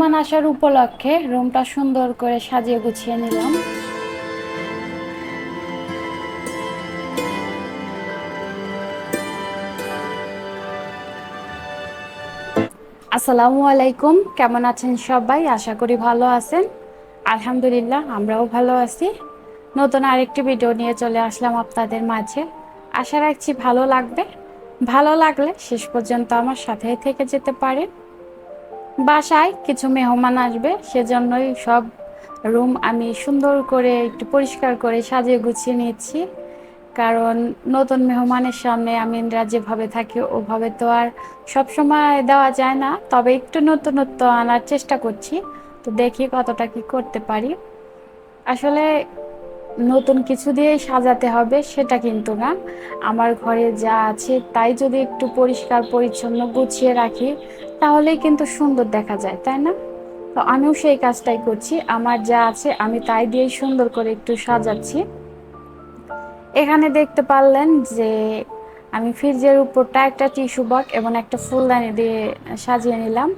মেহমান আসার উপলক্ষে রুমটা সুন্দর করে সাজিয়ে গুছিয়ে নিলাম। আসসালামু আলাইকুম, কেমন আছেন সবাই? আশা করি ভালো আছেন। আলহামদুলিল্লাহ, আমরাও ভালো আছি। নতুন আরেকটি ভিডিও নিয়ে চলে আসলাম আপনাদের মাঝে। আশা রাখছি ভালো লাগবে। ভালো লাগলে শেষ পর্যন্ত আমার সাথে থেকে যেতে পারেন। বাসায় কিছু মেহমান আসবে, সেজন্যই সব রুম আমি সুন্দর করে একটু পরিষ্কার করে সাজিয়ে গুছিয়ে নিয়েছি কারণ নতুন মেহমানের সামনে আমিনরা যেভাবে থাকি, ওভাবে তো আর সবসময় দেওয়া যায় না। তবে একটু নতুনত্ব আনার চেষ্টা করছি, তো দেখি কতটা কি করতে পারি। আসলে নতুন কিছু দিয়ে সাজাতে হবে, সেটা কিন্তু না। আমার ঘরে যা আছে তাই যদি একটু পরিষ্কার, পরিচ্ছন্ন গুছিয়ে রাখি, তাহলেই কিন্তু সুন্দর দেখা যায়, তাই না? তো আমিও সেই কাজটাই করছি। আমার যা আছে আমি তাই দিয়েই সুন্দর করে একটু সাজাচ্ছি। এখানে দেখতে পারলেন যে আমি ফ্রিজের উপরটা একটা টিস্যু বক এবং একটা ফুলদানি দিয়ে সাজিয়ে নিলাম।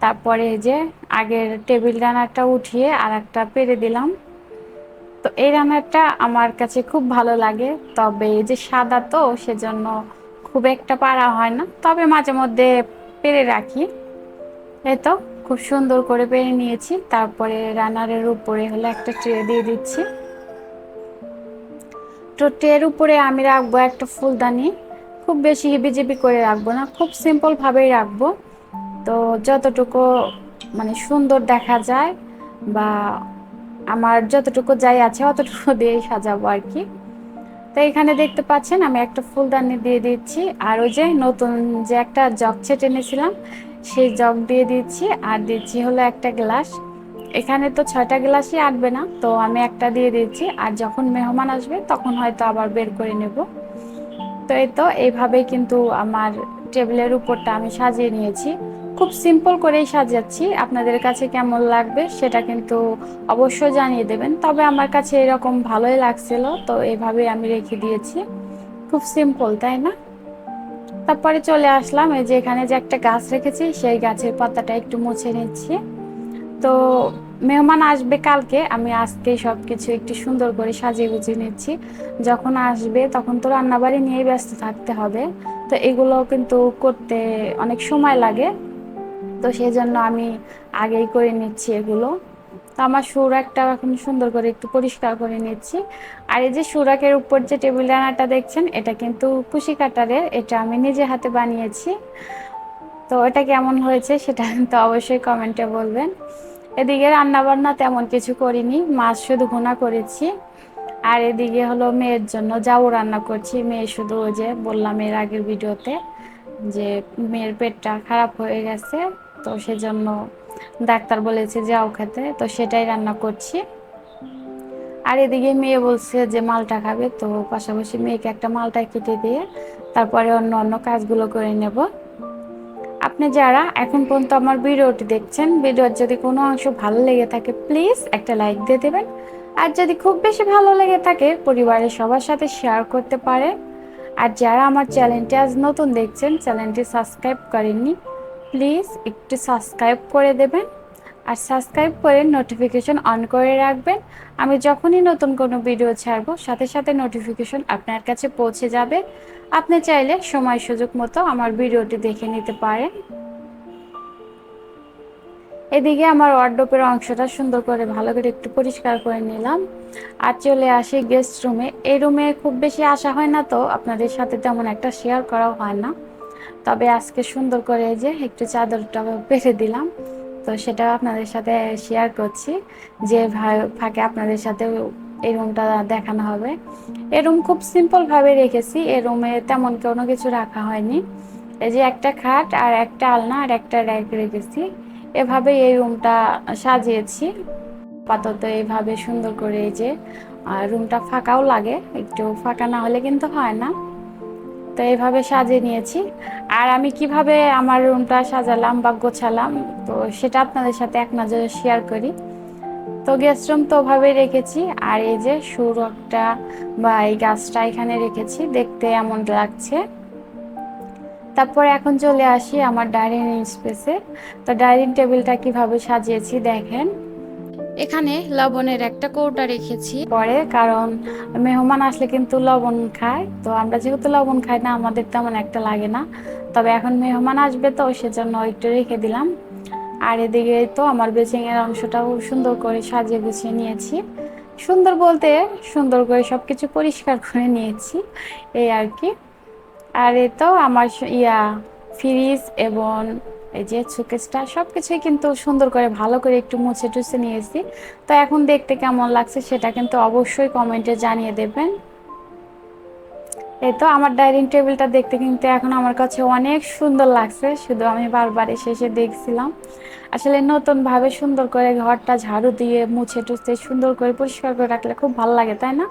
তারপরে যে আগের টেবিল রানারটা উঠিয়ে আর একটা পেরে দিলাম। তো এই রান্নাটা আমার কাছে খুব ভালো লাগে। তবে এই যে সাদা তো, সেজন্য খুব একটা পারা হয় না। তবে মাঝে মধ্যে পেরে রাখি। এই তো, খুব সুন্দর করে পেরে নিয়েছি। তারপরে রানারের উপরে হলো একটা ট্রে দিয়ে দিচ্ছি। তো ট্রের উপরে আমি রাখব একটা ফুলদানি। খুব বেশি হিবিজিবি করে রাখব না, খুব সিম্পলভাবেই রাখব। তো যতটুকু মানে সুন্দর দেখা যায় বা আমার যতটুকু যাই আছে, অতটুকু দিয়েই সাজাবো আর কি। তো এখানে দেখতে পাচ্ছেন, আমি একটা ফুলদানি দিয়ে দিচ্ছি। আর ওই যে নতুন যে একটা জগ ছেটে এনেছিলাম, সেই জগ দিয়ে দিচ্ছি। আর দিচ্ছি হলো একটা গ্লাস। এখানে তো ছয়টা গ্লাসই আটবে না, তো আমি একটা দিয়ে দিচ্ছি। আর যখন মেহমান আসবে, তখন হয়তো আবার বের করে নেব। তো এই তো, এইভাবেই কিন্তু আমার টেবিলের উপরটা আমি সাজিয়ে নিয়েছি। খুব সিম্পল করেই সাজাচ্ছি। আপনাদের কাছে কেমন লাগবে সেটা কিন্তু অবশ্যই জানিয়ে দেবেন। তবে আমার কাছে এরকম ভালোই লাগছিল, তো এইভাবেই আমি রেখে দিয়েছি। খুব সিম্পল তাই না? তারপরে চলে আসলাম, এই যে এখানে যে একটা গাছ রেখেছি, সেই গাছের পাতাটা একটু মুছে নিচ্ছি। তো মেহমান আসবে কালকে, আমি আজকেই সব কিছু একটু সুন্দর করে সাজিয়ে গুছিয়ে নিচ্ছি। যখন আসবে, তখন তো রান্নাবাড়ি নিয়েই ব্যস্ত থাকতে হবে। তো এগুলো কিন্তু করতে অনেক সময় লাগে। তো সেই জন্য আমি আগেই করে নিচ্ছি এগুলো। তো আমার সুরাকটা এখন সুন্দর করে একটু পরিষ্কার করে নিচ্ছি। আর এই যে সুরাকের উপর যে টেবিল রান্নাটা দেখছেন, এটা কিন্তু কুশি কাটারের, এটা আমি নিজে হাতে বানিয়েছি। তো এটা কেমন হয়েছে সেটা কিন্তু অবশ্যই কমেন্টে বলবেন। এদিকে রান্না বান্না তেমন কিছু করিনি, মাছ শুধু ভুনা করেছি। আর এদিকে হলো মেয়ের জন্য যাও রান্না করছি। মেয়ে শুধু ওই যে বললাম এর আগের ভিডিওতে যে মেয়ের পেটটা খারাপ হয়ে গেছে। তো সেজন্য ডাক্তার বলেছে, যাও খেতে। তো সেটাই রান্না করছি। আর এদিকে মেয়ে বলছে যে, মালটা খাবে। তো পাশাপাশি মেয়েকে একটা মালটা কেটে দিয়ে তারপরে অন্য অন্য কাজগুলো করে নেব। আপনি যারা এখন পর্যন্ত আমার ভিডিওটি দেখছেন, ভিডিওর যদি কোনো অংশ ভালো লেগে থাকে, প্লিজ একটা লাইক দিয়ে দেবেন। আর যদি খুব বেশি ভালো লেগে থাকে, পরিবারের সবার সাথে শেয়ার করতে পারে আর যারা আমার চ্যানেলটি আজ নতুন দেখছেন, চ্যানেলটি সাবস্ক্রাইব করেননি প্লিজ একটু সাবস্ক্রাইব করে দেবেন আর সাবস্ক্রাইব করে নোটিফিকেশন অন করে রাখবেন। আমি যখনই নতুন কোনো ভিডিও ছাড়বো, সাথে সাথে নোটিফিকেশন আপনার কাছে পৌঁছে যাবে। আপনি চাইলে সময় সুযোগ মতো আমার ভিডিওটি দেখে নিতে পারেন। এদিকে আমার ওয়ার্ডোপের অংশটা সুন্দর করে, ভালো করে একটু পরিষ্কার করে নিলাম। আর চলে আসি গেস্ট রুমে এই রুমে খুব বেশি আসা হয় না তো, আপনাদের সাথে তেমন একটা শেয়ার করাও হয় না। তবে আজকে সুন্দর করে যে একটু চাদরটা পেরে দিলাম। তো সেটা আপনাদের সাথে শেয়ার করছি যে ফাঁকে আপনাদের সাথে এই রুমটা দেখানো হবে। এই রুম খুব সিম্পলভাবে রেখেছি, এ রুমে তেমন কোনো কিছু রাখা হয়নি। এই যে একটা খাট আর একটা আলনা আর একটা র্যাক রেখেছি, এভাবে এই রুমটা সাজিয়েছি। আপাতত এইভাবে সুন্দর করে এই যে রুমটা ফাঁকাও লাগে, একটু ফাঁকা না হলে কিন্তু হয় না। তো এইভাবে সাজিয়ে নিয়েছি। আর আমি কীভাবে আমার রুমটা সাজালাম বা গোছালাম, তো সেটা আপনাদের সাথে এক নজরে শেয়ার করি। তো গেস্ট রুম তো ওভাবে রেখেছি, আর এই যে সুরকটা বা এই গাছটা এখানে রেখেছি, দেখতে এমন লাগছে। তারপর এখন চলে আসি আমার ডাইনিং স্পেসে তো ডাইনিং টেবিলটা কীভাবে সাজিয়েছি দেখেন। এখানে লবণের একটা কৌটা রেখেছি। পরে, কারণ মেহমান আসলে কিন্তু লবণ খায়, তো আমরা যেহেতু লবণ খাই না, আমাদের তেমন একটা লাগে না। তবে এখন মেহমান আসবে তো, সেজন্য একটু রেখে দিলাম। আর এদিকে তো আমার বেচিং এর অংশটাও সুন্দর করে সাজিয়ে গুছিয়ে নিয়েছি। সুন্দর বলতে সুন্দর করে সবকিছু পরিষ্কার করে নিয়েছি, এই আর কি। আর এ তো আমার ইয়া, ফ্রিজ এবং এই যে সুকেসটা সব কিছুই কিন্তু সুন্দর করে ভালো করে একটু মুছে টুছে নিয়েছি। তো এখন দেখতে কেমন লাগছে সেটা কিন্তু অবশ্যই কমেন্টে জানিয়ে দেবেন। এই তো আমার ডাইনিং টেবিলটা দেখতে কিন্তু এখন আমার কাছে অনেক সুন্দর লাগছে, শুধু আমি বারবার এসে এসে দেখছিলাম। আসলে নতুনভাবে সুন্দর করে ঘরটা ঝাড়ু দিয়ে মুছে টুছে সুন্দর করে পরিষ্কার করে রাখলে খুব ভালো লাগে, তাই না?